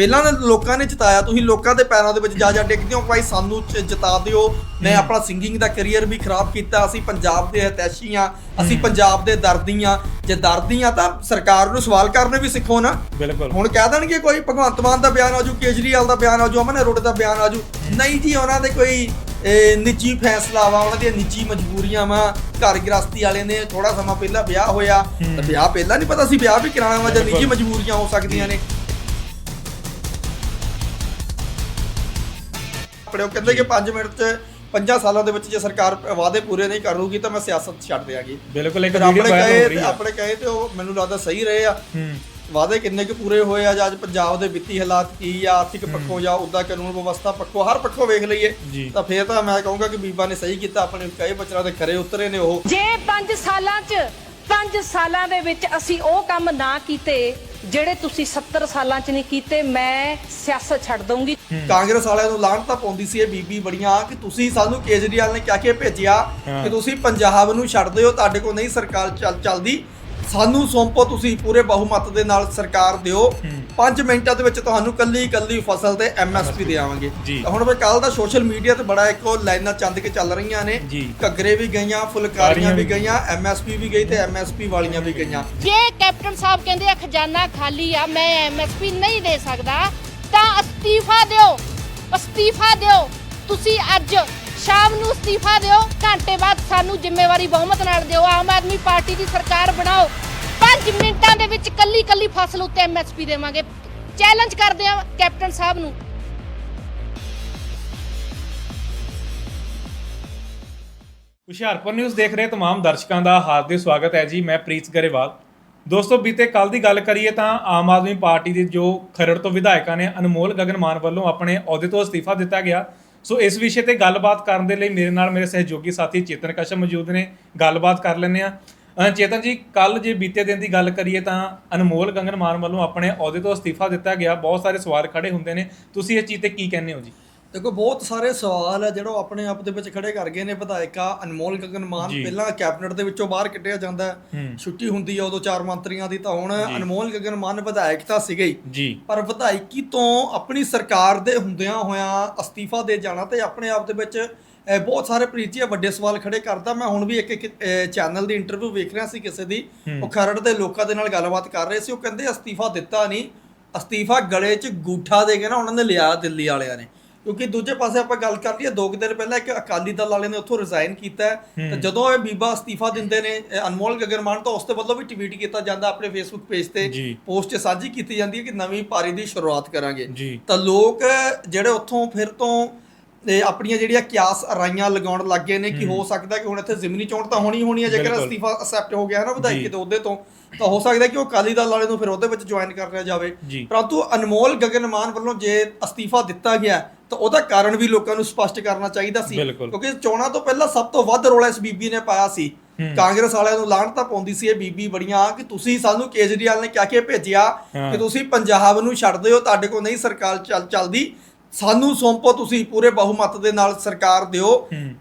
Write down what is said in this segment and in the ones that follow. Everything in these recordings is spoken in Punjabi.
ਪਹਿਲਾਂ ਦੇ ਲੋਕਾਂ ਨੇ ਜਿਤਾਇਆ ਤੁਸੀਂ ਲੋਕਾਂ ਦੇ ਪੈਰਾਂ ਦੇ ਵਿੱਚ ਜਾ ਜਾ ਡਿੱਗਦੇ ਹੋ ਭਾਈ ਸਾਨੂੰ ਜਿਤਾ ਦਿਓ। ਮੈਂ ਆਪਣਾ ਸਿੰਗਿੰਗ ਦਾ ਕੈਰੀਅਰ ਵੀ ਖਰਾਬ ਕੀਤਾ ਅਸੀਂ ਪੰਜਾਬ ਦੇ ਹਤੈਸ਼ੀ ਆ ਅਸੀਂ ਪੰਜਾਬ ਦੇ ਦਰਦੀ ਆ। ਜੇ ਦਰਦੀ ਆ ਤਾਂ ਸਰਕਾਰ ਨੂੰ ਸਵਾਲ ਕਰਨੇ ਵੀ ਸਿੱਖੋ ਨਾ। ਬਿਲਕੁਲ। ਹੁਣ ਕਹਿ ਦੇਣਗੇ ਕੋਈ ਭਗਵੰਤ ਮਾਨ ਦਾ ਬਿਆਨ ਆਜੂ ਕੇਜਰੀਵਾਲ ਦਾ ਬਿਆਨ ਆਜੂ ਅਮਨ ਅਰੋੜਾ ਦਾ ਬਿਆਨ ਆਜੂ। ਨਹੀਂ ਜੀ ਉਹਨਾਂ ਦੇ ਕੋਈ ਇਹ, ਨਿੱਜੀ ਫੈਸਲਾ ਵਾ ਉਹਨਾਂ ਦੀਆਂ ਨਿੱਜੀ ਮਜਬੂਰੀਆਂ ਵਾ। ਘਰ ਗ੍ਰਸਤੀ ਵਾਲੇ ਨੇ ਥੋੜਾ ਸਮਾਂ ਪਹਿਲਾਂ ਵਿਆਹ ਹੋਇਆ। ਤਾਂ ਵਿਆਹ ਪਹਿਲਾਂ ਨਹੀਂ ਪਤਾ ਸੀ ਵਿਆਹ ਵੀ ਕਰਾਉਣਾ ਵਾ ਜਾਂ ਨਿੱਜੀ। ਮਜਬੂਰੀਆਂ ਹੋ ਸਕਦੀਆਂ ਨੇ। ਆਪਣੇ ਉਹ ਕਹਿੰਦੇ ਕਿ 5 ਮਿੰਟ ਚ 5 ਸਾਲਾਂ ਦੇ ਵਿੱਚ ਜੇ ਸਰਕਾਰ ਵਾਅਦੇ ਪੂਰੇ ਨਹੀਂ ਕਰੂਗੀ ਤਾਂ ਮੈਂ ਸਿਆਸਤ ਛੱਡ ਦਿਆਂਗੀ। ਬਿਲਕੁਲ ਇੱਕ ਵੀਡੀਓ ਆਪਣੇ ਵਾਇਰਲ ਹੋ ਕਹੇ ਰਹੀ ਤੇ ਆ। ਆਪਣੇ ਕਹੇ ਤੇ ਉਹ ਮੈਨੂੰ ਲੱਗਦਾ ਸਹੀ ਰਹੇ ਆ। ਹੂੰ। ਵਾਅਦੇ ਕਿੰਨੇ ਕੁ ਪੂਰੇ ਹੋਏ ਆ ਜਾਂ ਅੱਜ ਪੰਜਾਬ ਦੇ ਵਿੱਤੀ ਹਾਲਾਤ ਕੀ ਆ ਆਰਥਿਕ ਪੱਖੋਂ ਜਾਂ ਉਦਾਂ ਕਾਨੂੰਨ ਵਿਵਸਥਾ ਪੱਖੋਂ ਹਰ ਪੱਖੋਂ ਵੇਖ ਲਈਏ। ਤਾਂ ਫੇਰ ਤਾਂ ਮੈਂ ਕਹੂੰਗਾ ਕਿ ਬੀਬਾ ਨੇ ਸਹੀ ਕੀਤਾ ਆਪਣੇ ਕਈ ਬੱਚਰਾਂ ਦੇ ਖਰੇ ਉਤਰੇ ਨੇ ਉਹ। ਜੇ 5 ਸਾਲਾਂ 'ਚ 5 ਸਾਲਾਂ ਦੇ ਵਿੱਚ ਅਸੀਂ ਉਹ ਕੰਮ ਨਾ ਕੀਤੇ ਜਿਹੜੇ ਤੁਸੀਂ 70 ਸਾਲਾਂ 'ਚ ਨਹੀਂ ਕੀਤੇ ਮੈਂ ਸਿਆਸਤ ਛੱਡ ਦਊਂਗੀ। ਕਾਂਗਰਸ ਵਾਲਿਆਂ ਨੂੰ ਲਾਹਣ ਤਾਂ ਪਾਉਂਦੀ ਸੀ ਇਹ ਬੀਬੀ ਬੜੀਆਂ ਕਿ ਤੁਸੀਂ ਸਾਨੂੰ ਕੇਜਰੀਵਾਲ ਨੇ ਕਹਿ ਕੇ ਭੇਜਿਆ। ਕਿ ਤੁਸੀਂ ਪੰਜਾਬ ਨੂੰ ਛੱਡ ਦਿਓ ਤੁਹਾਡੇ ਕੋਲ ਨਹੀਂ ਸਰਕਾਰ ਚੱਲ ਚੱਲਦੀ। ਸਾਨੂੰ ਸੌਂਪੋ ਤੁਸੀਂ ਪੂਰੇ ਬਹੁਮਤ ਦੇ ਨਾਲ ਸਰਕਾਰ ਦਿਓ। 5 ਮਿੰਟਾਂ ਦੇ ਵਿੱਚ ਤੁਹਾਨੂੰ ਕੱਲੀ ਕੱਲੀ ਫਸਲ ਤੇ ਐਮਐਸਪੀ ਦੇਵਾਂਗੇ। ਤਾਂ ਹੁਣ ਵੀ ਕੱਲ ਦਾ ਸੋਸ਼ਲ ਮੀਡੀਆ ਤੇ ਬੜਾ ਇੱਕ ਲਾਈਨਾਂ ਚੰਦ ਕੇ ਚੱਲ ਰਹੀਆਂ ਨੇ। ਘੱਗਰੇ ਵੀ ਗਈਆਂ ਫੁਲਕਾਰੀਆਂ ਕਾਰੀਆਂ ਵੀ ਵੀ। ਗਈਆਂ ਐਮਐਸਪੀ ਵੀ ਗਈ ਤੇ ਐਮਐਸਪੀ ਵਾਲੀਆਂ ਵੀ ਗਈਆਂ। ਜੇ ਕੈਪਟਨ ਸਾਹਿਬ ਕਹਿੰਦੇ ਆ ਖਜ਼ਾਨਾ ਖਾਲੀ ਆ ਮੈਂ ਐਮਐਸਪੀ ਨਹੀਂ ਦੇ ਸਕਦਾ ਤਾਂ ਅਸਤੀਫਾ ਦਿਓ। ਅਸਤੀਫਾ ਦਿਓ। ਤੁਸੀਂ ਅੱਜ ਸ਼ਾਮ ਨੂੰ ਅਸਤੀਫਾ ਦਿਓ ਘੰਟੇ ਬਾਅਦ ਸਾਨੂੰ ਜ਼ਿੰਮੇਵਾਰੀ ਬਹੁਮਤ ਨਾਲ ਦਿਓ ਆਮ ਆਦਮੀ ਪਾਰਟੀ ਦੀ ਸਰਕਾਰ ਬਣਾਓ 5 ਮਿੰਟਾਂ ਦੇ ਵਿੱਚ ਕੱਲੀ ਕੱਲੀ ਫਸਲ ਉੱਤੇ ਐਮਐਸਪੀ ਦੇਵਾਂਗੇ ਚੈਲੰਜ ਕਰਦੇ ਆ ਕੈਪਟਨ ਸਾਹਿਬ ਨੂੰ ਹੁਸ਼ਿਆਰਪੁਰ ਨਿਊਜ਼ ਦੇਖ ਰਹੇ तमाम ਦਰਸ਼ਕਾਂ ਦਾ ਹਾਰਦਿਕ ਸਵਾਗਤ ਹੈ ਜੀ ਮੈਂ ਪ੍ਰੀਤ ਗਰੇਵਾਲ ਦੋਸਤੋ ਬੀਤੇ ਕੱਲ ਦੀ ਗੱਲ ਕਰੀਏ ਤਾਂ ਆਮ ਆਦਮੀ ਪਾਰਟੀ ਦੇ ਜੋ ਖਰੜ ਤੋਂ ਵਿਧਾਇਕਾਂ ਨੇ ਅਨਮੋਲ ਗਗਨ ਮਾਨ ਵੱਲੋਂ ਆਪਣੇ ਅਹੁਦੇ ਤੋਂ ਅਸਤੀਫਾ ਦਿੱਤਾ ਗਿਆ ਸੋ ਇਸ ਵਿਸ਼ੇ ਤੇ ਗੱਲਬਾਤ ਕਰਨ ਦੇ ਲਈ ਮੇਰੇ ਨਾਲ ਮੇਰੇ ਸਹਿਯੋਗੀ ਸਾਥੀ ਚੇਤਨ ਕਸ਼ਮ ਮੌਜੂਦ ਨੇ। ਗੱਲਬਾਤ ਕਰ ਲੈਂਦੇ ਆ ਚੇਤਨ ਜੀ ਕੱਲ ਜੇ ਬੀਤੇ ਦਿਨ ਦੀ ਗੱਲ ਕਰੀਏ ਤਾਂ ਅਨਮੋਲ ਗੰਗਨ ਮਾਨ ਵੱਲੋਂ ਆਪਣੇ ਅਹੁਦੇ ਤੋਂ ਅਸਤੀਫਾ ਦਿੱਤਾ ਗਿਆ। ਬਹੁਤ ਸਾਰੇ ਸਵਾਲ ਖੜੇ ਹੁੰਦੇ ਨੇ। ਤੁਸੀਂ ਇਸ ਚੀਜ਼ ਤੇ ਕੀ ਕਹਿੰਦੇ ਹੋ ਜੀ? ਦੇਖੋ ਬਹੁਤ ਸਾਰੇ ਸਵਾਲ ਹੈ ਜਿਹੜਾ ਉਹ ਆਪਣੇ ਆਪ ਦੇ ਵਿੱਚ ਖੜੇ ਕਰ ਗਏ ਨੇ ਵਿਧਾਇਕਾ ਅਨਮੋਲ ਗਗਨ ਮਾਨ। ਪਹਿਲਾਂ ਕੈਬਨਿਟ ਦੇ ਵਿੱਚੋਂ ਬਾਹਰ ਕੱਢਿਆ ਜਾਂਦਾ। ਹੈ। ਛੁੱਟੀ ਹੁੰਦੀ ਹੈ ਉਦੋਂ ਚਾਰ ਮੰਤਰੀਆਂ ਦੀ ਤਾਂ ਹੁਣ ਅਨਮੋਲ ਗਗਨ ਮਾਨ ਵਿਧਾਇਕ ਤਾਂ ਸੀਗੇ ਹੀ। ਪਰ ਵਿਧਾਇਕੀ ਤੋਂ ਆਪਣੀ ਸਰਕਾਰ ਦੇ ਹੁੰਦਿਆਂ ਹੋਇਆਂ ਅਸਤੀਫਾ ਦੇ ਜਾਣਾ ਤੇ ਆਪਣੇ ਆਪ ਦੇ ਵਿੱਚ ਬਹੁਤ ਸਾਰੇ ਪ੍ਰੀਤੀਆ ਵੱਡੇ ਸਵਾਲ ਖੜੇ ਕਰਦਾ। ਮੈਂ ਹੁਣ ਵੀ ਇੱਕ ਇੱਕ ਚੈਨਲ ਦੀ ਇੰਟਰਵਿਊ ਵੇਖ ਰਿਹਾ ਸੀ ਕਿਸੇ ਦੀ। ਉਹ ਖਰੜ ਦੇ ਲੋਕਾਂ ਦੇ ਨਾਲ ਗੱਲਬਾਤ ਕਰ ਰਹੇ ਸੀ। ਉਹ ਕਹਿੰਦੇ ਅਸਤੀਫਾ ਦਿੱਤਾ ਨਹੀਂ। ਅਸਤੀਫਾ ਗਲੇ 'ਚ ਗੂਠਾ ਦੇ ਕੇ ਨਾ ਉਹਨਾਂ ਨੇ ਲਿਆ ਦਿੱਲੀ ਵਾਲਿਆਂ ਨੇ। ਕਿਉਂਕਿ ਦੂਜੇ ਪਾਸੇ ਆਪਾਂ ਗੱਲ ਕਰ ਲਈਏ ਦੋ ਕੁ ਦਿਨ ਪਹਿਲਾਂ ਇੱਕ ਅਕਾਲੀ ਦਲ ਵਾਲੇ ਨੇ ਉੱਥੋਂ ਰਿਜ਼ਾਈਨ ਕੀਤਾ ਹੈ ਤੇ ਜਦੋਂ ਇਹ ਬੀਬਾ ਅਸਤੀਫਾ ਦਿੰਦੇ ਨੇ ਅਨਮੋਲ ਗਗਨ ਮਾਨ ਤਾਂ ਉਸ ਤੇ ਵੱਲੋਂ ਵੀ ਟਵੀਟ ਕੀਤਾ ਜਾਂਦਾ ਆਪਣੇ ਫੇਸਬੁੱਕ ਪੇਜ ਤੇ। ਪੋਸਟ ਸਾਂਝੀ ਕੀਤੀ ਜਾਂਦੀ ਹੈ ਕਿ ਨਵੀਂ ਪਾਰੀ ਦੀ ਸ਼ੁਰੂਆਤ ਕਰਾਂਗੇ। ਤਾਂ ਲੋਕ ਜਿਹੜੇ ਉੱਥੋਂ ਫਿਰ ਤੋਂ ਇਹ ਆਪਣੀਆਂ ਜਿਹੜੀਆਂ ਕਿਆਸ ਰਾਈਆਂ ਲਗਾਉਣ ਲੱਗੇ ਨੇ ਕਿ ਹੋ ਸਕਦਾ ਕਿ ਹੁਣ ਇੱਥੇ ਜ਼ਿਮਨੀ ਚੋਣ ਤਾਂ ਹੋਣੀ ਹੋਣੀ ਹੈ ਜੇਕਰ। ਅਸਤੀਫਾ ਅਸੈਪਟ ਹੋ ਗਿਆ ਨਾ ਵਿਧਾਇਕੀ। ਦੇ ਅਹੁਦੇ ਤੋਂ ਤਾਂ ਹੋ ਸਕਦਾ ਕਿ ਉਹ ਅਕਾਲੀ ਦਲ ਵਾਲੇ ਨੂੰ ਫਿਰ ਉਹਦੇ ਵਿੱਚ ਜੁਆਇਨ ਕਰਨਾ ਜਾਵੇ ਜੀ। ਪਰੰਤੂ ਅਨਮੋਲ ਗਗਨ ਮਾਨ ਵੱਲੋਂ ਜੇ ਅਸਤੀਫਾ ਦਿੱਤਾ ਗਿਆ ਤਾਂ ਉਹਦਾ ਕਾਰਨ ਵੀ ਲੋਕਾਂ ਨੂੰ ਸਪਸ਼ਟ ਕਰਨਾ ਚਾਹੀਦਾ ਸੀ ਬਿਲਕੁਲ। ਕਿਉਂਕਿ ਚੋਣਾਂ ਤੋਂ ਪਹਿਲਾਂ ਸਭ ਤੋਂ ਵੱਧ ਰੋਲਾ ਇਸ ਬੀਬੀ ਨੇ ਪਾਇਆ ਸੀ ਕਾਂਗਰਸ ਵਾਲਿਆਂ ਨੂੰ ਲਾਹਣ ਤਾਂ ਪਾਉਂਦੀ ਸੀ ਇਹ ਬੀਬੀ ਬੜੀਆਂ ਕਿ ਤੁਸੀਂ ਸਾਨੂੰ ਕੇਜਰੀਵਾਲ ਨੇ ਕਹਿ ਕੇ ਭੇਜਿਆ ਹਾਂ। ਕਿ ਤੁਸੀਂ ਪੰਜਾਬ ਨੂੰ ਛੱਡ ਦਿਓ ਤੁਹਾਡੇ ਕੋਲ ਨਹੀਂ ਸਰਕਾਰ ਚੱਲ ਚੱਲਦੀ ਸਾਨੂੰ ਸੌਂਪੋ ਤੁਸੀਂ ਪੂਰੇ ਬਹੁਮਤ ਦੇ ਨਾਲ ਸਰਕਾਰ ਦਿਓ।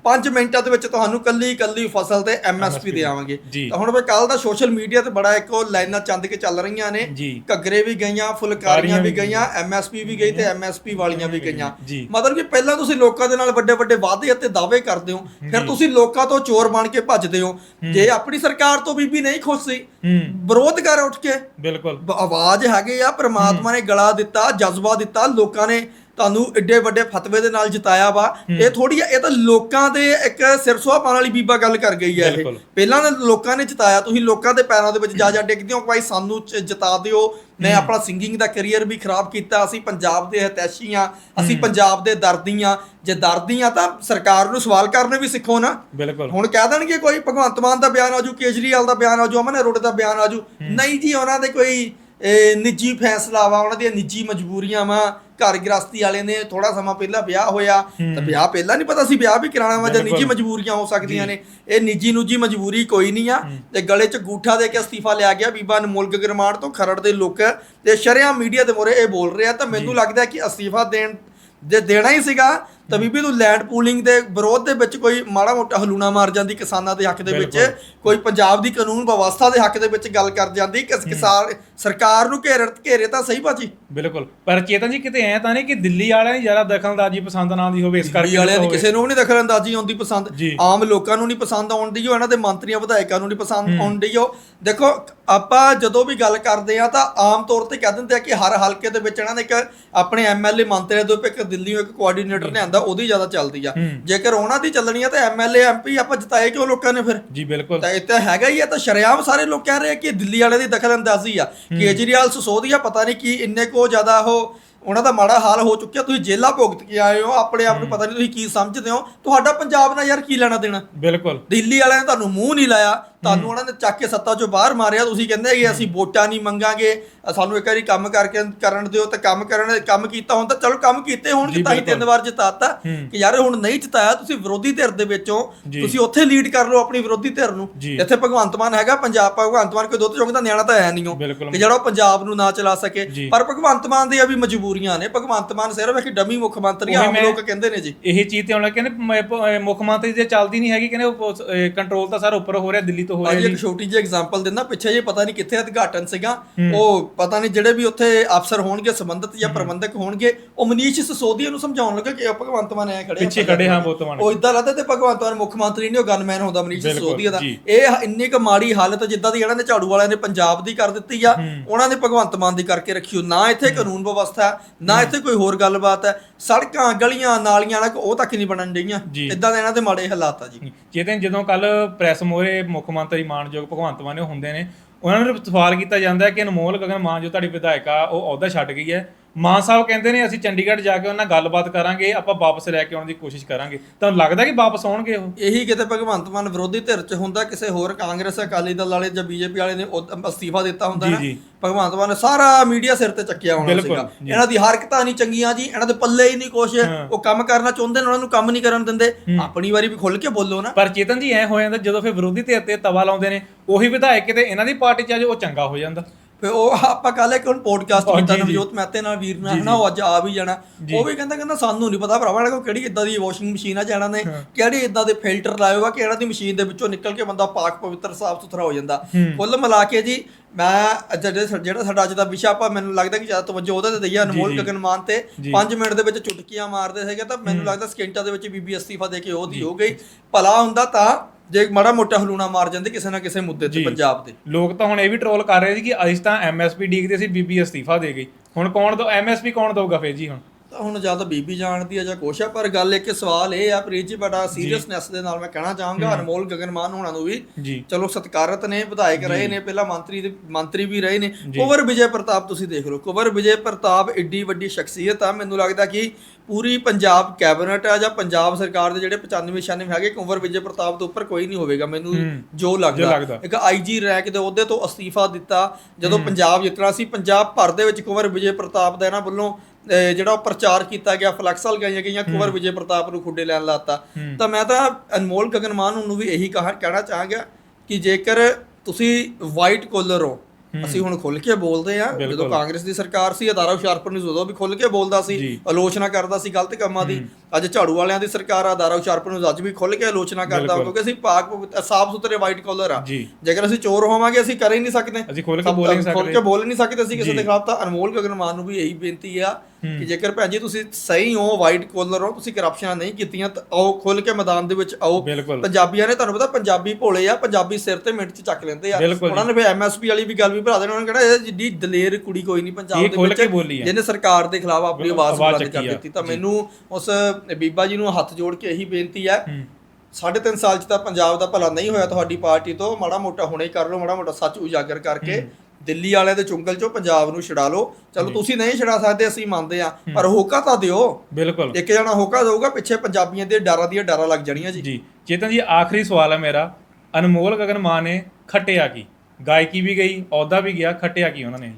5 ਮਿੰਟਾਂ ਦੇ ਵਿੱਚ ਤੁਹਾਨੂੰ ਕੱਲੀ ਕੱਲੀ ਫਸਲ ਤੇ ਐਮਐਸਪੀ ਦੇਵਾਂਗੇ। ਤਾਂ ਹੁਣ ਵੀ ਕੱਲ ਦਾ ਸੋਸ਼ਲ ਮੀਡੀਆ ਤੇ ਬੜਾ ਇੱਕ ਉਹ ਲਾਈਨਾਂ ਚੰਦ ਕੇ ਚੱਲ ਰਹੀਆਂ ਨੇ। ਘੱਗਰੇ ਵੀ ਗਈਆਂ ਫੁਲਕਾਰੀਆਂ ਕਾਰੀਆਂ ਵੀ ਗਈਆਂ ਐਮਐਸਪੀ ਵੀ ਗਈ ਤੇ ਐਮਐਸਪੀ ਵਾਲੀਆਂ ਵੀ ਗਈਆਂ। ਮਤਲਬ ਕਿ ਪਹਿਲਾਂ ਤੁਸੀਂ ਲੋਕਾਂ ਦੇ ਨਾਲ ਵੱਡੇ ਵੱਡੇ ਵਾਅਦੇ ਅਤੇ ਦਾਅਵੇ ਕਰਦੇ ਹੋ। ਫਿਰ ਤੁਸੀਂ ਲੋਕਾਂ ਤੋਂ ਚੋਰ ਬਣ ਕੇ ਭੱਜਦੇ ਹੋ। ਜੇ ਆਪਣੀ ਸਰਕਾਰ ਤੋਂ ਬੀਬੀ ਨਹੀਂ ਖੁਸ਼ ਸੀ ਵਿਰੋਧ ਕਰ ਉੱਠ ਕੇ। ਬਿਲਕੁਲ। ਆਵਾਜ਼ ਹੈਗੇ ਆ ਪ੍ਰਮਾਤਮਾ ਨੇ ਗਲਾ ਦਿੱਤਾ ਜਜ਼ਬਾ ਦਿੱਤਾ ਲੋਕਾਂ ਨੇ ਤੁਹਾਨੂੰ ਏਡੇ ਵੱਡੇ ਫਤਵੇ ਦੇ ਨਾਲ ਜਿਤਾਇਆ ਵਾ। ਇਹ ਥੋੜੀ ਇਹ ਤਾਂ ਲੋਕਾਂ ਦੇ ਇੱਕ ਸਿਰਸੁਆ ਪਾਉਣ ਵਾਲੀ ਬੀਬਾ ਗੱਲ ਕਰ ਗਈ ਹੈ ਇਹ। ਪਹਿਲਾਂ ਦੇ ਲੋਕਾਂ ਨੇ ਜਿਤਾਇਆ ਤੁਸੀਂ ਲੋਕਾਂ ਦੇ ਪੈਰਾਂ ਦੇ ਵਿੱਚ ਜਾ ਜਾ ਡਿੱਗਦੇ ਹੋ ਭਾਈ ਸਾਨੂੰ ਜਿਤਾ ਦਿਓ। ਮੈਂ ਆਪਣਾ ਸਿੰਗਿੰਗ ਦਾ ਕੈਰੀਅਰ ਵੀ ਖਰਾਬ ਕੀਤਾ ਅਸੀਂ ਪੰਜਾਬ ਦੇ ਹਤੈਸ਼ੀ ਆ ਅਸੀਂ ਪੰਜਾਬ ਦੇ ਦਰਦੀ ਆ। ਜੇ ਦਰਦੀ ਆ ਤਾਂ ਸਰਕਾਰ ਨੂੰ ਸਵਾਲ ਕਰਨੇ ਵੀ ਸਿੱਖੋ ਨਾ। ਬਿਲਕੁਲ। ਹੁਣ ਕਹਿ ਦੇਣਗੇ ਕੋਈ ਭਗਵੰਤ ਮਾਨ ਦਾ ਬਿਆਨ ਆਜੂ ਕੇਜਰੀਵਾਲ ਦਾ ਬਿਆਨ ਆਜੂ ਅਮਨ ਅਰੋੜਾ ਦਾ ਬਿਆਨ ਆਜੂ। ਨਹੀਂ ਜੀ ਉਹਨਾਂ ਦੇ ਕੋਈ ਨਿੱਜੀ ਫੈਸਲਾ ਵਾ ਉਹਨਾਂ ਦੀਆਂ ਨਿੱਜੀ ਮਜਬੂਰੀਆਂ ਵਾ। ਘਰ ਗ੍ਰਸਤੀ ਵਾਲੇ ਨੇ ਥੋੜਾ ਸਮਾਂ ਪਹਿਲਾਂ ਵਿਆਹ ਹੋਇਆ ਤਾਂ ਵਿਆਹ ਪਹਿਲਾਂ ਨਹੀਂ ਪਤਾ ਸੀ ਵਿਆਹ ਵੀ ਕਰਾਉਣਾ ਵਾ ਜਾਂ ਨਿੱਜੀ। ਮਜਬੂਰੀਆਂ ਹੋ ਸਕਦੀਆਂ ਨੇ। ਇਹ ਨਿੱਜੀ ਨੂਜੀ ਮਜਬੂਰੀ ਕੋਈ ਨਹੀਂ ਆ। ਤੇ ਗਲੇ 'ਚ ਗੂਠਾ ਦੇ ਕੇ ਅਸਤੀਫਾ ਲਿਆ ਗਿਆ ਬੀਬਾ ਅਨਮੋਲ ਗਗਰਮਾਨ ਤੋਂ ਖਰੜ ਦੇ ਲੋਕ। ਤੇ ਸ਼ਰਿਆ ਮੀਡੀਆ ਦੇ ਮੋਰੇ ਇਹ ਬੋਲ ਰਿਹਾ ਤਾਂ ਮੈਨੂੰ ਲੱਗਦਾ ਕਿ ਅਸਤੀਫਾ ਦੇਣ ਜੇ ਦੇਣਾ ਹੀ ਸੀਗਾ। ਤਾਂ ਬੀਬੀ ਤੂੰ ਲੈਂਡ ਪੂਲਿੰਗ ਦੇ ਵਿਰੋਧ ਦੇ ਵਿੱਚ ਕੋਈ ਮਾੜਾ ਮੋਟਾ ਹਲੂਣਾ ਮਾਰ ਜਾਂਦੀ ਕਿਸਾਨਾਂ ਦੇ ਹੱਕ ਦੇ ਵਿੱਚ। ਕੋਈ ਪੰਜਾਬ ਦੀ ਕਾਨੂੰਨ ਵਿਵਸਥਾ ਦੇ ਹੱਕ ਦੇ ਵਿੱਚ ਗੱਲ ਕਰ ਜਾਂਦੀ ਕਿ ਕਿਸਾਨ ਸਰਕਾਰ ਨੂੰ ਘੇਰ ਘੇਰੇ ਤਾਂ ਸਹੀ ਭਾਜੀ? ਬਿਲਕੁਲ। ਪਰ ਚੇਤਨ ਜੀ ਕਿਤੇ ਐ ਤਾਂ ਨਹੀਂ ਕਿ ਦਿੱਲੀ ਵਾਲਿਆਂ ਦੀ ਜ਼ਿਆਦਾ ਦਖਲਅੰਦਾਜ਼ੀ ਪਸੰਦ ਨਾ ਆਉਂਦੀ ਹੋਵੇ ਇਸ ਕਰਕੇ ਦਿੱਲੀ ਵਾਲਿਆਂ ਦੀ। ਕਿਸੇ ਨੂੰ ਵੀ ਨਹੀਂ ਦਖਲਅੰਦਾਜ਼ੀ ਆਉਂਦੀ ਪਸੰਦ। ਆਮ ਲੋਕਾਂ ਨੂੰ ਨਹੀਂ ਪਸੰਦ ਆਉਂਦੀ ਉਹ ਇਹਨਾਂ ਦੇ ਮੰਤਰੀਆਂ ਵਿਧਾਇਕਾਂ ਨੂੰ ਨਹੀਂ ਪਸੰਦ ਆਉਂਦੀ ਉਹ। ਦੇਖੋ ਆਪਾਂ ਜਦੋਂ ਵੀ ਗੱਲ ਕਰਦੇ ਆ ਤਾਂ ਆਮ ਤੌਰ ਤੇ ਕਹਿ ਦਿੰਦੇ ਆ ਕਿ ਹਰ ਹਲਕੇ ਦੇ ਵਿੱਚ ਇਹਨਾਂ ਨੇ ਇੱਕ ਆਪਣੇ ਐਮਐਲਏ ਮੰਤਰੀਆਂ ਦੇ ਉੱਪਰ ਇੱਕ ਦਿੱਲੀੋਂ ਇੱਕ ਕੋਆਰਡੀਨੇਟਰ ਲਿਆਂਦਾ ਉਹਦੀ ਜ਼ਿਆਦਾ ਚੱਲਦੀ ਆ। ਜੇਕਰ ਉਹਨਾਂ ਦੀ ਚੱਲਣੀ ਆ ਤਾਂ ਐਮਐਲਏ ਐਮਪੀ ਆਪਾਂ ਜਿਤਾਏ ਕਿਉਂ ਲੋਕਾਂ ਨੇ ਫਿਰ? ਜੀ ਬਿਲਕੁਲ। ਤਾਂ ਇਹ ਤਾਂ ਹੈਗਾ ਹੀ ਆ ਤਾਂ ਸ਼ਰੇਆਮ ਸਾਰੇ ਲੋਕ ਕਹਿ ਰਹੇ ਆ ਕਿ ਦਿੱਲੀ ਵਾਲੇ ਦੀ ਦਖਲਅੰਦਾਜ਼ੀ ਆ। ਕੇਜਰੀਵਾਲ ਸਸੋਦੀਆ ਪਤਾ ਨਹੀਂ ਕੀ ਇੰਨੇ ਕੋ ਜ਼ਿਆਦਾ ਉਹ ਉਹਨਾਂ ਦਾ ਮਾੜਾ ਹਾਲ ਹੋ ਚੁੱਕਿਆ। ਤੁਸੀਂ ਜੇਲਾ ਭੁਗਤ ਕੇ ਆਏ ਹੋ ਆਪਣੇ ਆਪ ਨੂੰ ਪਤਾ ਨਹੀਂ ਤੁਸੀਂ ਕੀ ਸਮਝਦੇ ਹੋ। ਤੁਹਾਡਾ ਪੰਜਾਬ ਨਾਲ ਯਾਰ ਕੀ ਲੈਣਾ ਦੇਣਾ? ਬਿਲਕੁਲ। ਦਿੱਲੀ ਵਾਲਿਆਂ ਨੇ ਤੁਹਾਨੂੰ ਮੂੰਹ ਨਹੀਂ ਲਾਇਆ। ਤੁਹਾਨੂੰ ਉਹਨਾਂ ਨੇ ਚੱਕ ਕੇ ਸੱਤਾ ਚੋਂ ਬਾਹਰ ਮਾਰਿਆ ਤੁਸੀਂ ਕਹਿੰਦੇ ਕਿ ਅਸੀਂ ਵੋਟਾਂ ਨਹੀਂ ਮੰਗਾਂਗੇ ਸਾਨੂੰ ਇੱਕ ਵਾਰੀ ਕੰਮ ਕਰਕੇ ਕਰਨ ਦਿਓ ਤੇ ਕੰਮ ਕਰਨ ਕੰਮ ਕੀਤਾ ਹੁਣ ਤਾਂ ਚਲੋ ਕੰਮ ਕੀਤੇ ਹੋਣ ਜੀ, ਕਿ ਤਾਂ ਹੀ ਤਿੰਨ। ਵਾਰ ਜਿਤਾਤਾ। ਕਿ ਯਾਰ ਹੁਣ ਨਹੀਂ ਜਿਤਾਇਆ ਤੁਸੀਂ ਵਿਰੋਧੀ ਧਿਰ ਦੇ ਵਿੱਚੋਂ। ਤੁਸੀਂ ਉੱਥੇ ਲੀਡ ਕਰ ਲਓ ਆਪਣੀ ਵਿਰੋਧੀ ਧਿਰ ਨੂੰ ਜੀ। ਇੱਥੇ ਭਗਵੰਤ ਮਾਨ ਹੈਗਾ ਪੰਜਾਬ ਭਗਵੰਤ ਮਾਨ ਕੋਈ ਦੁੱਧ ਚੁੰਗ ਦਾ ਨਿਆਣਾ ਤਾਂ ਹੈ ਨਹੀਂ ਉਹ। ਕਿ ਜਿਹੜਾ ਉਹ ਪੰਜਾਬ ਨੂੰ ਨਾ ਚਲਾ ਸਕੇ। ਪਰ ਭਗਵੰਤ ਮਾਨ ਦੀਆਂ ਵੀ ਮਜਬੂਰੀਆਂ ਨੇ ਭਗਵੰਤ ਮਾਨ ਸਿਰਫ ਇੱਕ ਡਮੀ ਮੁੱਖ ਮੰਤਰੀ ਆਮ ਲੋਕ ਕਹਿੰਦੇ ਨੇ ਜੀ ਇਹ ਚੀਜ਼ ਤੇ ਆਉਣਾ ਕਹਿੰਦੇ ਮੁੱਖ ਮੰਤਰੀ ਜੇ ਚੱਲਦੀ ਨਹੀਂ ਹੈਗੀ ਕਹਿੰਦੇ ਕੰਟਰੋਲ ਤਾਂ ਸਾਰਾ ਉੱਪਰ ਹੋ ਰਿਹਾ ਦਿੱਲੀ ਤੋਂ ਹੋ ਰਿਹਾ ਭਾਜੀ ਜੀ ਇੱਕ ਛੋਟੀ ਜਿਹੀ ਐਗਜ਼ਾਮਪਲ ਦਿੰਦਾ ਪਿੱਛੇ ਜੇ ਪਤਾ ਨਹੀਂ ਕਿੱਥੇ ਉਦਘਾਟਨ ਸੀਗਾ। ਉਹ ਪਤਾ ਨਹੀਂ ਜਿਹੜੇ ਵੀ ਉੱਥੇ ਅਫਸਰ ਹੋਣਗੇ ਸੰਬੰਧਿਤ ਜਾਂ ਪ੍ਰਬੰਧਕ ਹੋਣਗੇ ਉਹ ਮਨੀਸ਼ ਸਿਸੋਦੀਆ ਨੂੰ ਸਮਝਾਉਣ ਲੱਗੇ ਕਿ ਇਹ ਭਗਵੰਤ ਮਾਨ ਐ ਖੜੇ ਆ ਪਿੱਛੇ ਖੜੇ ਹਾਂ ਬਹੁਤ ਉਹ ਇਦਾਂ ਲੱਗਦਾ ਤੇ ਭਗਵੰਤ ਮਾਨ ਮੁੱਖ ਮੰਤਰੀ ਨਹੀਂ ਉਹ ਗਨਮੈਨ ਹੁੰਦਾ ਮਨੀਸ਼ ਬਿਲਕੁਲ, ਸਿਸੋਦੀਆ ਦਾ। ਜੀ। ਇਹ ਇੰਨੀ ਕੁ ਮਾੜੀ ਹਾਲਤ ਜਿੱਦਾਂ ਦੀ ਇਹਨਾਂ ਨੇ ਝਾੜੂ ਵਾਲਿਆਂ ਨੇ ਪੰਜਾਬ ਦੀ ਕਰ ਦਿੱਤੀ ਆ ਉਹਨਾਂ ਨੇ ਭਗਵੰਤ ਮਾਨ ਦੀ ਕਰਕੇ ਰੱਖੀ ਹੋ ਨਾ ਇੱਥੇ ਕਾਨੂੰਨ ਵਿਵਸਥਾ ਹੈ, ਨਾ ਇੱਥੇ ਕੋਈ ਹੋਰ ਗੱਲਬਾਤ ਹੈ। ਸੜਕਾਂ ਗਲੀਆਂ ਨਾਲੀਆਂ ਨਾ ਉਹ ਤੱਕ ਨਹੀਂ ਬਣਨ ਡਈਆਂ। ਜੀ। ਇਦਾਂ ਦੇ ਇਹਨਾਂ ਦੇ ਮਾੜੇ ਹਾਲਾਤ ਆ ਜੀ। ਚੇਤਨ ਜਦੋਂ ਕੱਲ ਪ੍ਰੈਸ ਮੋਰੇ ਮੁੱਖ ਮੰਤਰੀ ਮਾਨਯੋਗ ਭਗਵੰਤ ਮਾਨ ਉਹ ਹੁੰਦੇ ਨੇ, ਉਹਨਾਂ ਨੂੰ ਸਵਾਲ ਕੀਤਾ ਜਾਂਦਾ ਹੈ ਕਿ ਅਨਮੋਲ ਗਗਨ ਮਾਨ ਜੋ ਤੁਹਾਡੀ ਵਿਧਾਇਕ ਆ ਉਹ ਅਹੁਦਾ ਛੱਡ ਗਈ ਹੈ। ਮਾਨ ਸਾਹਿਬ ਕਹਿੰਦੇ ਨੇ ਅਸੀਂ ਚੰਡੀਗੜ੍ਹ ਜਾ ਕੇ ਉਹਨਾਂ ਨਾਲ ਗੱਲਬਾਤ ਕਰਾਂਗੇ ਆਪਾਂ ਵਾਪਸ ਲੈ ਕੇ ਆਉਣ ਦੀ ਕੋਸ਼ਿਸ਼ ਕਰਾਂਗੇ। ਤੁਹਾਨੂੰ ਲੱਗਦਾ ਕਿ ਵਾਪਸ ਆਉਣਗੇ ਉਹ? ਇਹੀ ਕਿਤੇ ਭਗਵੰਤ ਮਾਨ ਵਿਰੋਧੀ ਧਿਰ ਚ ਹੁੰਦਾ ਕਿਸੇ ਹੋਰ ਕਾਂਗਰਸ ਅਕਾਲੀ ਦਲ ਵਾਲੇ ਜਾਂ ਬੀਜੇਪੀ ਵਾਲੇ ਨੇ ਅਸਤੀਫਾ ਦਿੱਤਾ ਹੁੰਦਾ ਜੀ, ਨਾ? ਜੀ। ਭਗਵੰਤ ਮਾਨ ਨੇ ਸਾਰਾ ਮੀਡੀਆ ਸਿਰ ਤੇ ਚੱਕਿਆ ਹੋਣਾ ਸੀਗਾ। ਜੀ। ਇਹਨਾਂ ਦੀ ਹਰਕਤਾਂ ਨਹੀਂ ਚੰਗੀਆਂ ਜੀ ਇਹਨਾਂ ਦੇ ਪੱਲੇ ਹੀ ਨਹੀਂ ਕੁਛ। ਉਹ ਕੰਮ ਕਰਨਾ ਚਾਹੁੰਦੇ ਨੇ ਉਹਨਾਂ ਨੂੰ ਕੰਮ ਨਹੀਂ ਕਰਨ ਦਿੰਦੇ। ਆਪਣੀ ਵਾਰੀ ਵੀ ਖੁੱਲ ਕੇ ਬੋਲੋ ਨਾ। ਪਰ ਚੇਤਨ ਜੀ ਐ ਹੋ ਜਾਂਦਾ ਜਦੋਂ ਫਿਰ ਵਿਰੋਧੀ ਧਿਰ ਤੇ ਤਵਾ ਲਾਉਂਦੇ ਨੇ ਉਹੀ ਵਿਧਾਇਕ ਕਿਤੇ ਇਹਨਾਂ ਦੀ ਪਾਰਟੀ ਚ ਆ ਜਾਓ ਉਹ ਚੰਗਾ ਹੋ ਜਾਂਦਾ। ਫਿਰ ਉਹ ਆਪਾਂ ਕੱਲ ਇੱਕ ਹੁਣ ਪੋਡਕਾਸਟ ਕੀਤਾ। ਨਵਜੋਤ ਮਹਿਤੇ ਨਾਲ ਵੀਰ ਨਾਲ ਹਨਾ ਉਹ ਅੱਜ ਆ ਵੀ ਜਾਣਾ। ਉਹ ਵੀ ਕਹਿੰਦਾ ਕਹਿੰਦਾ ਸਾਨੂੰ ਨਹੀਂ ਪਤਾ ਭਰਾਵਾ ਇਹਨਾਂ ਕੋਲ ਕਿਹੜੀ ਇਦਾਂ ਦੀ ਵਾਸ਼ਿੰਗ ਮਸ਼ੀਨ ਆ ਜਾਣਾ ਨੇ ਕਿਹੜੀ ਇਦਾਂ ਦੇ ਫਿਲਟਰ ਲਾਏ ਹੋਆ ਕਿ ਇਹਨਾਂ ਦੀ ਮਸ਼ੀਨ ਦੇ ਵਿੱਚੋਂ ਨਿਕਲ ਕੇ ਬੰਦਾ ਪਾਕ ਪਵਿੱਤਰ ਸਾਫ਼ ਸੁਥਰਾ ਹੋ ਜਾਂਦਾ ਕੁੱਲ ਮਿਲਾ ਕੇ ਜੀ ਮੈਂ ਜਿਹੜੇ ਜਿਹੜਾ ਸਾਡਾ ਅੱਜ ਦਾ ਵਿਸ਼ਾ ਆਪਾਂ ਮੈਨੂੰ ਲੱਗਦਾ ਕਿ ਜ਼ਿਆਦਾ ਤਵੱਜੋ ਉਹਦੇ ਤੇ ਦਈਆ ਅਨਮੋਲ ਜੀ। ਗਗਨ ਮਾਨ ਤੇ ਜੀ। 5 ਮਿੰਟ ਦੇ ਵਿੱਚ ਚੁਟਕੀਆਂ ਮਾਰਦੇ ਸੀਗੇ ਤਾਂ ਮੈਨੂੰ ਲੱਗਦਾ ਸਕਿੰਟਾਂ ਦੇ ਵਿੱਚ ਬੀਬੀ ਅਸਤੀਫਾ ਦੇ ਕੇ ਉਹਦੀ ਹੋ ਗਈ ਭਲਾ ਹੁੰਦਾ ਤਾਂ ਜੇ ਮਾੜਾ ਮੋਟਾ ਹਲੂਣਾ ਮਾਰ ਜਾਂਦੇ ਕਿਸੇ ਨਾ ਕਿਸੇ ਮੁੱਦੇ ਤੇ ਜੀ। ਪੰਜਾਬ ਦੇ। ਲੋਕ ਤਾਂ ਹੁਣ ਇਹ ਵੀ ਟਰੋਲ ਕਰ ਰਹੇ ਸੀ ਕਿ ਅਸੀਂ ਤਾਂ ਐਮਐਸਪੀ ਡੀਕਦੇ ਸੀ ਬੀਬੀ ਅਸਤੀਫਾ ਦੇ ਗਈ। ਹੁਣ ਕੌਣ ਦੋ ਐਮਐਸਪੀ ਕੌਣ ਦਊਗਾ ਫੇਰ ਜੀ ਹੁਣ? ਤਾਂ ਹੁਣ ਜਾਂ ਤਾਂ ਬੀਬੀ ਜਾਣਦੀ ਆ ਜਾਂ ਕੁਛ ਆ ਪਰ ਗੱਲ ਇੱਕ ਸਵਾਲ ਇਹ ਆ ਪ੍ਰੀਤ ਜੀ ਬੜਾ ਸੀਰੀਅਸਨੈਸ ਦੇ ਨਾਲ ਮੈਂ ਕਹਿਣਾ ਚਾਹਾਂਗਾ ਅਨਮੋਲ ਗਗਨ ਮਾਨ ਹੋਣਾ ਨੂੰ ਵੀ। ਜੀ। ਚਲੋ ਸਤਿਕਾਰਤ ਨੇ ਵਿਧਾਇਕ ਰਹੇ ਨੇ ਪਹਿਲਾਂ ਮੰਤਰੀ ਦੇ ਮੰਤਰੀ ਵੀ ਰਹੇ ਨੇ। ਕੁਵਰ ਵਿਜੇ ਪ੍ਰਤਾਪ ਤੁਸੀਂ ਦੇਖ ਲਓ ਕੁਵਰ ਵਿਜੇ ਪ੍ਰਤਾਪ ਏਡੀ ਵੱਡੀ ਸ਼ਖਸੀਅਤ ਆ। ਮੈਨੂੰ ਲੱਗਦਾ ਕਿ ਪੂਰੀ ਪੰਜਾਬ ਕੈਬਨਿਟ ਆ ਜਾਂ ਪੰਜਾਬ ਸਰਕਾਰ ਦੇ ਜਿਹੜੇ 95 96 ਹੈਗੇ ਕੁਵਰ ਵਿਜੇ ਪ੍ਰਤਾਪ ਤੋਂ ਉੱਪਰ ਕੋਈ ਨਹੀਂ ਹੋਵੇਗਾ ਮੈਨੂੰ ਜੋ ਲੱਗਦਾ। ਇੱਕ ਆਈਜੀ ਰੈਂਕ ਦੇ ਅਹੁਦੇ ਤੋਂ ਅਸਤੀਫਾ ਦਿੱਤਾ ਜਦੋਂ ਪੰਜਾਬ ਜਿੱਤਣਾ ਸੀ ਪੰਜਾਬ ਭਰ ਦੇ ਵਿੱਚ ਕੁਵਰ ਵਿਜੇ ਪ੍ਰਤਾਪ ਦਾ ਇਹਨਾਂ ਵੱਲੋਂ ਜਿਹੜਾ ਉਹ ਪ੍ਰਚਾਰ ਕੀਤਾ ਗਿਆ ਫਲੈਕਸਾਂ ਲਗਾਈਆਂ ਗਈਆਂ ਕੁਵਰ ਵਿਜੇ ਪ੍ਰਤਾਪ ਨੂੰ ਖੁੱਡੇ ਲੈਣ ਲਾਤਾ। ਤਾਂ ਮੈਂ ਤਾਂ ਅਨਮੋਲ ਗਗਨ ਮਾਨ ਨੂੰ ਵੀ ਇਹੀ ਕਹਾ ਕਹਿਣਾ ਚਾਹਾਂਗਾ ਕਿ ਜੇਕਰ ਤੁਸੀਂ ਵਾਈਟ ਕੋਲਰ ਹੋ ਅਸੀਂ ਹੁਣ ਖੁੱਲ ਕੇ ਬੋਲਦੇ ਆ ਜਦੋਂ ਕਾਂਗਰਸ ਦੀ ਸਰਕਾਰ ਸੀ ਅਦਾਰਾ ਹੁਸ਼ਿਆਰਪੁਰ ਨਿਊਜ਼ ਉਦੋਂ ਵੀ ਖੁੱਲ ਕੇ ਬੋਲਦਾ ਸੀ। ਆਲੋਚਨਾ ਕਰਦਾ ਸੀ ਗਲਤ ਕੰਮਾਂ ਦੀ ਅੱਜ ਝਾੜੂ ਵਾਲਿਆਂ ਦੀ ਸਰਕਾਰ ਆ ਅਦਾਰਾ ਹੁਸ਼ਿਆਰਪੁਰ ਨਿਊਜ਼ ਅੱਜ ਵੀ ਖੁੱਲ ਕੇ ਆਲੋਚਨਾ ਕਰਦਾ। ਕਿਉਂਕਿ ਅਸੀਂ ਪਾਕ ਸਾਫ਼ ਸੁਥਰੇ ਵਾਈਟ ਕਾਲਰ ਆ ਜੇਕਰ ਅਸੀਂ ਚੋਰ ਹੋਵਾਂਗੇ ਅਸੀਂ ਕਰ ਹੀ ਨਹੀਂ ਸਕਦੇ ਅਸੀਂ ਖੁੱਲ੍ਹ ਕੇ ਬੋਲ ਨਹੀਂ ਸਕਦੇ। ਕੇ ਬੋਲ ਨਹੀਂ ਸਕਦੇ ਅਸੀਂ ਕਿਸੇ। ਦੇ ਖਿਲਾਫ ਤਾਂ ਅਨਮੋਲ ਗਗਨ ਮਾਨ ਨੂੰ ਵੀ ਇਹੀ ਬੇਨਤੀ ਆ ਕਿ ਜੇਕਰ ਭੈਣ ਜੀ ਤੁਸੀਂ ਸਹੀ ਹੋ ਵਾਈਟ ਕਾਲਰ ਹੋ ਤੁਸੀਂ ਕਰਪਸ਼ਨਾਂ ਨਹੀਂ ਕੀਤੀਆਂ ਤਾਂ ਆਓ ਖੁੱਲ ਕੇ ਮੈਦਾਨ ਦੇ ਵਿੱਚ ਆਓ। ਪੰਜਾਬੀਆਂ ਨੇ ਤੁਹਾਨੂੰ ਪਤਾ ਪੰਜਾਬੀ ਭੋਲੇ ਆ ਪੰਜਾਬੀ ਸਿਰ ਤੇ ਮਿੰਟ 'ਚ ਚੱਕ ਲੈਂਦੇ ਆ ਉਹਨਾਂ ਨੇ ਫਿਰ ਐਮਐਸਪੀ ਵਾਲੀ ਵੀ ਗੱਲ ਵੀ ਭਰਾ ਦੇਣਾ ਉਹਨਾਂ ਨੇ ਕਿਹੜਾ ਇਹ ਜਿੱਡੀ ਦਲੇਰ ਕੁੜੀ ਕੋਈ ਨਹੀਂ ਪੰਜਾਬ ਦੇ ਵਿੱਚ। ਜਿਹਨੇ ਸਰਕਾਰ ਦੇ ਖਿਲਾਫ ਆਪਣੀ ਆਵਾਜ਼ ਬੁਲੰਦ ਕਰ। ਦਿੱਤੀ ਤਾਂ। ਮੈਨੂੰ ਉਸ ਬੀਬਾ ਜੀ ਨੂੰ ਹੱਥ ਜੋੜ ਕੇ ਇਹੀ ਬੇਨਤੀ ਹੈ। ਸਾਢੇ ਤਿੰਨ ਸਾਲ ਚ ਤਾਂ ਪੰਜਾਬ ਦਾ ਭਲਾ ਨਹੀਂ ਹੋਇਆ ਤੁਹਾਡੀ ਪਾਰਟੀ ਤੋਂ। ਮਾੜਾ ਮੋਟਾ ਹੁਣੇ ਕਰ ਲਓ ਮਾੜਾ ਮੋਟਾ ਸੱਚ ਉਜਾਗਰ ਕਰਕੇ ਦਿੱਲੀ ਵਾਲਿਆਂ ਦੇ ਚੁੰਗਲ ਚੋਂ ਪੰਜਾਬ ਨੂੰ ਛਡਾ ਲਓ। ਚਲੋ ਤੁਸੀਂ ਨਹੀਂ ਛਡਾ ਸਕਦੇ ਅਸੀਂ ਮੰਨਦੇ ਆ ਪਰ ਹੋਕਾ ਤਾਂ ਦਿਓ। ਬਿਲਕੁਲ। ਇੱਕ ਜਣਾ ਹੋਕਾ ਦਊਗਾ ਪਿੱਛੇ ਪੰਜਾਬੀਆਂ ਦੇ ਡਾਰਾਂ ਦੀਆਂ ਡਾਰਾਂ ਲੱਗ ਜਾਣੀਆਂ ਜੀ। ਜੀ। ਚੇਤਨ ਜੀ ਆਖਰੀ ਸਵਾਲ ਹੈ ਮੇਰਾ। ਅਨਮੋਲ ਗਗਨ ਮਾਨ ਨੇ ਖੱਟਿਆ ਕੀ? ਗਾਇਕੀ ਵੀ ਗਈ ਅਹੁਦਾ ਵੀ ਗਿਆ ਖੱਟਿਆ ਕੀ ਉਹਨਾਂ ਨੇ?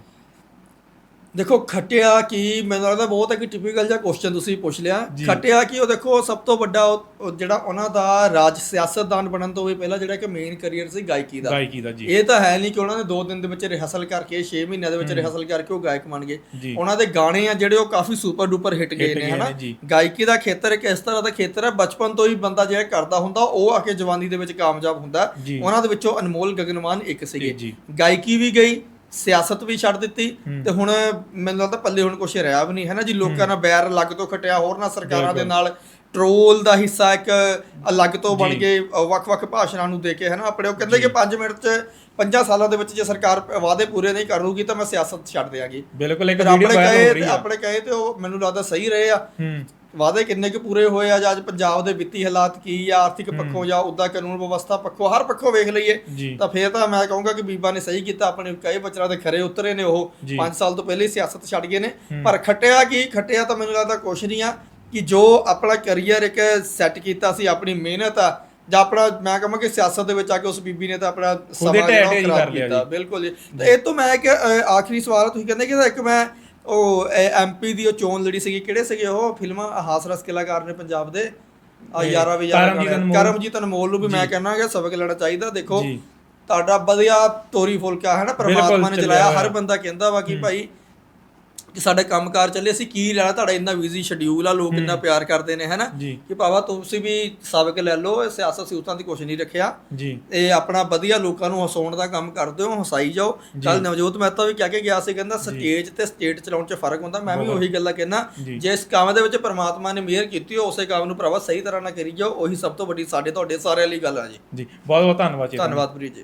ਦੇਖੋ ਖਟਿਆ ਕੀ ਮੈਨੂੰ ਲੱਗਦਾ ਬਹੁਤ ਇੱਕ ਟਿਪੀਕਲ ਜਿਹਾ ਕੁਐਸਚਨ ਤੁਸੀਂ ਪੁੱਛ ਲਿਆ। ਖਟਿਆ ਕੀ ਉਹ ਦੇਖੋ ਸਭ ਤੋਂ ਵੱਡਾ ਉਹ- ਜਿਹੜਾ ਉਹਨਾਂ ਦਾ ਰਾਜ ਸਿਆਸਤਦਾਨ ਬਣਨ ਤੋਂ ਵੀ ਪਹਿਲਾਂ ਜਿਹੜਾ ਕਿ ਮੇਨ ਕੈਰੀਅਰ ਸੀ ਗਾਇਕੀ ਦਾ ਗਾਇਕੀ ਦਾ ਜੀ ਇਹ ਤਾਂ ਹੈ ਨਹੀਂ ਕਿ ਉਹਨਾਂ ਨੇ 2 ਦਿਨ ਦੇ ਵਿੱਚ ਰਿਹਰਸਲ ਕਰਕੇ 6 ਮਹੀਨਿਆਂ ਦੇ ਵਿੱਚ ਰਿਹਰਸਲ ਕਰਕੇ ਉਹ ਗਾਇਕ ਬਣ ਗਏ। ਉਹਨਾਂ ਦੇ ਗਾਣੇ ਆ ਜਿਹੜੇ ਉਹ ਕਾਫੀ ਸੁਪਰ ਡੂਪਰ ਹਿੱਟ ਗਏ ਨੇ ਹਨਾ। ਗਾਇਕੀ ਦਾ ਖੇਤਰ ਇੱਕ ਇਸ ਤਰ੍ਹਾਂ ਦਾ ਖੇਤਰ ਹੈ ਬਚਪਨ ਤੋਂ ਹੀ ਬੰਦਾ ਜਿਹੜਾ ਕਰਦਾ ਹੁੰਦਾ ਉਹ ਆ ਕੇ ਜਵਾਨੀ ਦੇ ਵਿੱਚ ਕਾਮਯਾਬ ਹੁੰਦਾ। ਉਹਨਾਂ ਦੇ ਵਿੱਚੋਂ ਅਨਮੋਲ ਗਗਨਮਾਨ ਇੱਕ ਸੀਗੇ। ਗਾਇਕੀ ਵੀ ਗਈ ਸਿਆਸਤ ਵੀ ਛੱਡ ਦਿੱਤੀ ਤੇ ਹੁਣ ਮੈਨੂੰ ਲੱਗਦਾ ਪੱਲੇ ਹੁਣ ਕੁਝ ਰਿਹਾ ਵੀ ਨਹੀਂ ਹੈ ਨਾ ਜੀ? ਲੋਕਾਂ ਨਾਲ ਬੈਰ ਅਲੱਗ ਤੋਂ ਖਟਿਆ ਹੋਰ ਨਾ ਸਰਕਾਰਾਂ ਦੇ ਨਾਲ ਟਰੋਲ ਦਾ ਹਿੱਸਾ ਇੱਕ ਅਲੱਗ ਤੋਂ ਬਣ। ਕੇ ਵੱਖ-ਵੱਖ ਭਾਸ਼ਣਾਂ ਨੂੰ ਦੇ ਕੇ ਹੈ ਨਾ? ਆਪਣੇ ਉਹ ਕਹਿੰਦੇ ਕਿ 5 ਮਿੰਟ 'ਚ 5 ਸਾਲਾਂ ਦੇ ਵਿੱਚ ਜੇ ਸਰਕਾਰ ਵਾਅਦੇ ਪੂਰੇ ਨਹੀਂ ਕਰੂਗੀ ਤਾਂ ਮੈਂ ਸਿਆਸਤ ਛੱਡ ਦਿਆਂਗੀ। ਬਿਲਕੁਲ ਇੱਕ ਵੀਡੀਓ ਆਪਣੇ ਵਾਇਰਲ ਹੋ ਕਹੇ ਰਹੀ ਆ। ਆਪਣੇ ਕਹੇ ਤੇ ਉਹ ਮੈਨੂੰ ਲੱਗਦਾ ਸਹੀ ਰਹੇ ਆ। ਹੂੰ। ਵਾਅਦੇ ਕਿੰਨੇ ਕੁ ਪੂਰੇ ਹੋਏ ਆ ਜਾਂ ਅੱਜ ਪੰਜਾਬ ਦੇ ਵਿੱਤੀ ਹਾਲਾਤ ਕੀ ਆ ਆਰਥਿਕ ਪੱਖੋਂ ਜਾਂ ਉਦਾਂ ਕਾਨੂੰਨ ਵਿਵਸਥਾ ਪੱਖੋਂ ਹਰ ਪੱਖੋਂ ਵੇਖ ਲਈਏ। ਤਾਂ ਫੇਰ ਤਾਂ ਮੈਂ ਕਹੂੰਗਾ ਕਿ ਬੀਬਾ ਨੇ ਸਹੀ ਕੀਤਾ ਆਪਣੇ ਕਈ ਬੱਚਰਾਂ ਦੇ ਖਰੇ ਉਤਰੇ ਨੇ ਉਹ ਜੀ। 5 ਸਾਲ ਤੋਂ ਪਹਿਲੇ ਸਿਆਸਤ ਛੱਡ ਗਏ ਨੇ ਪਰ ਖੱਟਿਆ ਕੀ ਖੱਟਿਆ ਤਾਂ ਮੈਨੂੰ ਲੱਗਦਾ ਕੁਛ ਨਹੀਂ ਆ ਕਿ ਜੋ ਆਪਣਾ ਕੈਰੀਅਰ ਇੱਕ ਸੈੱਟ ਕੀਤਾ ਸੀ ਆਪਣੀ ਮਿਹਨਤ ਆ ਜਾਂ ਆਪਣਾ ਮੈਂ ਕਹਾਂ ਕਿ ਸਿਆਸਤ ਦੇ ਵਿੱਚ ਆ ਕੇ ਉਸ ਬੀਬੀ ਨੇ ਤਾਂ ਆਪਣਾ ਸਮਾਂ ਖਰਾਬ ਕੀਤਾ। ਬਿਲਕੁਲ ਜੀ ਤੇ ਇਹ ਤੋਂ ਮੈਂ ਇੱਕ ਆਖਰੀ ਸਵਾਲ ਤੁਸੀਂ ਕਹਿੰਦੇ ਕਿ ਇੱਕ ਮੈਂ ਉਹ ਐਮਪੀ ਦੀ ਉਹ ਚੋਣ ਲੜੀ ਸੀਗੀ ਕਿਹੜੇ ਸੀਗੇ ਉਹ ਫਿਲਮਾਂ ਹਾਸ ਰਸ ਕਲਾਕਾਰ ਨੇ ਪੰਜਾਬ ਦੇ ਆ ਯਾਰਾ ਵੀ ਯਾਰਾ ਕਰਮਜੀਤ। ਅਨਮੋਲ। ਨੂੰ ਵੀ ਮੈਂ ਕਹਿੰਦਾ ਕਿ ਸਬਕ ਲੈਣਾ ਚਾਹੀਦਾ ਦੇਖੋ। ਤੁਹਾਡਾ ਵਧੀਆ ਤੋਰੀ ਫੁਲਕਾ ਹੈ ਨਾ ਪ੍ਰਮਾਤਮਾ ਨੇ ਚਲਾਇਆ। ਹਰ ਬੰਦਾ ਕਹਿੰਦਾ ਵਾ ਕਿ ਭਾਈ ਕਿ ਸਾਡੇ ਕੰਮਕਾਰ ਚੱਲੇ ਅਸੀਂ ਕੀ ਲੈਣਾ? ਤੁਹਾਡਾ ਇੰਨਾ ਬਿਜ਼ੀ ਸ਼ਡਿਊਲ ਆ ਲੋਕ ਇੰਨਾ ਪਿਆਰ ਕਰਦੇ ਨੇ ਹੈਨਾ। ਕਿ ਭਾਵਾ ਤੁਸੀਂ ਵੀ ਸਬਕ ਲੈ ਲਓ ਸਿਆਸਤ ਸਿਉਤਾਂ ਦੀ ਕੁਛ ਨਹੀਂ ਰੱਖਿਆ। ਜੀ। ਇਹ ਆਪਣਾ ਵਧੀਆ ਲੋਕਾਂ ਨੂੰ ਹਸਾਉਣ ਦਾ ਕੰਮ ਕਰਦੇ ਹੋ ਹਸਾਈ ਜਾਓ। ਕੱਲ ਨਵਜੋਤ ਮਹਿਤਾ ਵੀ ਕਹਿ ਕੇ ਗਿਆ ਸੀ ਕਹਿੰਦਾ ਸਟੇਜ ਤੇ ਸਟੇਟ ਚਲਾਉਣ 'ਚ ਫ਼ਰਕ ਹੁੰਦਾ ਮੈਂ ਵੀ ਉਹੀ ਗੱਲਾਂ ਕਹਿਣਾ ਜੀ। ਜਿਸ ਕੰਮ ਦੇ ਵਿੱਚ ਪ੍ਰਮਾਤਮਾ ਨੇ ਮਿਹਰ ਕੀਤੀ ਹੋ ਉਸੇ ਕੰਮ ਨੂੰ ਭਰਾਵਾ ਸਹੀ ਤਰ੍ਹਾਂ ਨਾਲ ਕਰੀ ਜਾਓ ਉਹੀ ਸਭ ਤੋਂ ਵੱਡੀ ਸਾਡੇ ਤੁਹਾਡੇ ਸਾਰਿਆਂ ਲਈ ਗੱਲ ਆ ਜੀ। ਜੀ ਬਹੁਤ ਬਹੁਤ ਧੰਨਵਾਦ ਜੀ ਧੰਨਵਾਦ ਪ੍ਰੀਤ ਜੀ।